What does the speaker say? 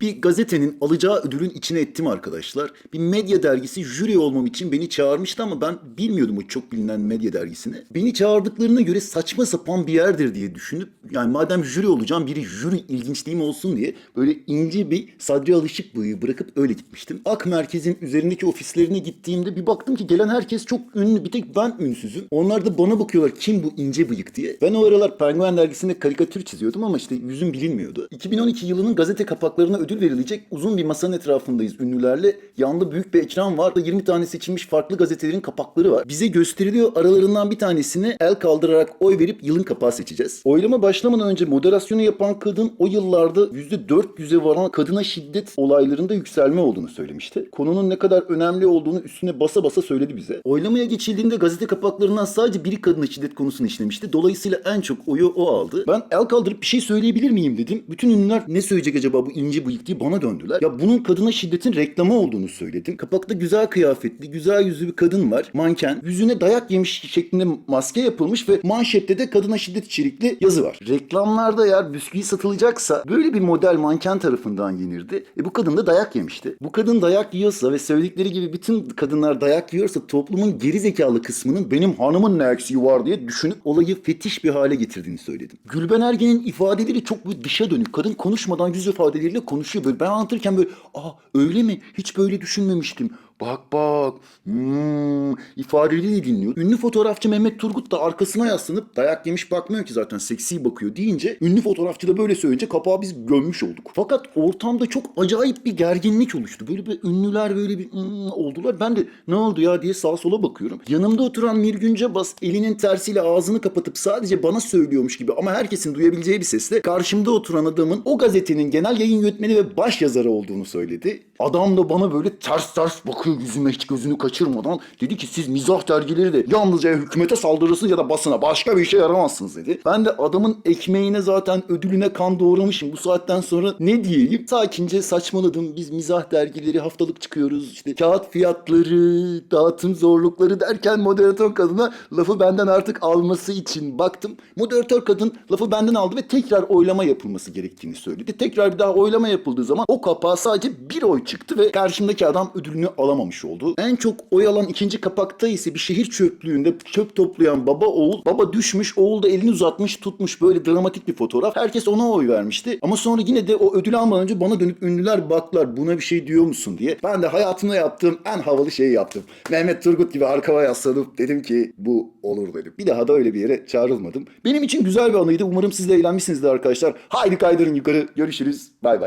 Bir gazetenin alacağı ödülün içine ettim arkadaşlar. Bir medya dergisi jüri olmam için beni çağırmıştı ama ben bilmiyordum o çok bilinen medya dergisini. Beni çağırdıklarına göre saçma sapan bir yerdir diye düşünüp yani madem jüri olacağım biri jüri ilginçliğim olsun diye böyle ince bir Sadri Alışık bıyığı bırakıp öyle gitmiştim. Ak Merkez'in üzerindeki ofislerine gittiğimde bir baktım ki gelen herkes çok ünlü bir tek ben ünsüzüm. Onlar da bana bakıyorlar kim bu ince bıyık diye. Ben o aralar Penguen dergisinde karikatür çiziyordum ama işte yüzüm bilinmiyordu. 2012 yılının gazete kapaklarına ödül verilecek uzun bir masanın etrafındayız ünlülerle. Yanında büyük bir ekran var. 20 tane seçilmiş farklı gazetelerin kapakları var. Bize gösteriliyor aralarından bir tanesine el kaldırarak oy verip yılın kapağı seçeceğiz. Oylama başlamadan önce moderasyonu yapan kadın o yıllarda %400'e varan kadına şiddet olaylarında yükselme olduğunu söylemişti. Konunun ne kadar önemli olduğunu üstüne basa basa söyledi bize. Oylamaya geçildiğinde gazete kapaklarından sadece biri kadına şiddet konusunu işlemişti. Dolayısıyla en çok oyu o aldı. Ben el kaldırıp bir şey söyleyebilir miyim dedim. Bütün ünlüler ne söyleyecek acaba bu ince bıyık diye bana döndüler. Ya bunun kadına şiddetin reklamı olduğunu söyledim. Kapakta güzel kıyafetli, güzel yüzlü bir kadın var. Manken. Yüzüne dayak yemiş şeklinde maske yapılmış ve manşette de kadına şiddet içerikli yazı var. Reklamlarda eğer bisküvi satılacaksa böyle bir model manken tarafından yenirdi. E bu kadın da dayak yemişti. Bu kadın dayak yiyorsa ve söyledikleri gibi bütün kadınlar dayak yiyorsa toplumun geri zekalı kısmının benim hanımın ne eksiği var diye düşünüp olayı fetiş bir hale getirdiğini söyledim. Gülben Ergen'in ifadeleri çok böyle dışa dönük. Kadın konuşmadan yüz ifadeleriyle konuşuyor. Böyle ben anlatırken böyle aa öyle mi? Hiç böyle düşünmemiştim. Bak bak hmm, ifadeleri dinliyor. Ünlü fotoğrafçı Mehmet Turgut da arkasına yaslanıp dayak yemiş bakmıyor ki zaten seksi bakıyor deyince ünlü fotoğrafçı da böyle söyleyince kapağı biz gömmüş olduk. Fakat ortamda çok acayip bir gerginlik oluştu. Böyle bir ünlüler böyle bir hmm, oldular. Ben de ne oldu ya diye sağa sola bakıyorum. Yanımda oturan Mirgün Cabas elinin tersiyle ağzını kapatıp sadece bana söylüyormuş gibi ama herkesin duyabileceği bir sesle karşımda oturan adamın o gazetenin genel yayın yönetmeni ve baş yazarı olduğunu söyledi. Adam da bana böyle ters ters bakıyor yüzüme hiç gözünü kaçırmadan. Dedi ki siz mizah dergileri de yalnızca hükümete saldırırsınız ya da basına başka bir işe yaramazsınız dedi. Ben de adamın ekmeğine zaten ödülüne kan doğramışım. Bu saatten sonra ne diyeyim? Sakince saçmaladım. Biz mizah dergileri haftalık çıkıyoruz. İşte kağıt fiyatları, dağıtım zorlukları derken moderatör kadına lafı benden artık alması için baktım. Moderatör kadın lafı benden aldı ve tekrar oylama yapılması gerektiğini söyledi. Tekrar bir daha oylama yapıldığı zaman o kapağa sadece bir oy çıktı ve karşımdaki adam ödülünü alamamış oldu. En çok oy alan ikinci kapakta ise bir şehir çöplüğünde çöp toplayan baba oğul. Baba düşmüş, oğul da elini uzatmış tutmuş böyle dramatik bir fotoğraf. Herkes ona oy vermişti. Ama sonra yine de o ödül almadan önce bana dönüp ünlüler baklar buna bir şey diyor musun diye. Ben de hayatımda yaptığım en havalı şeyi yaptım. Mehmet Turgut gibi arkama yaslanıp dedim ki bu olur dedim. Bir daha da öyle bir yere çağrılmadım. Benim için güzel bir anıydı. Umarım siz de eğlenmişsinizdir arkadaşlar. Haydi kaydırın yukarı. Görüşürüz. Bay bay.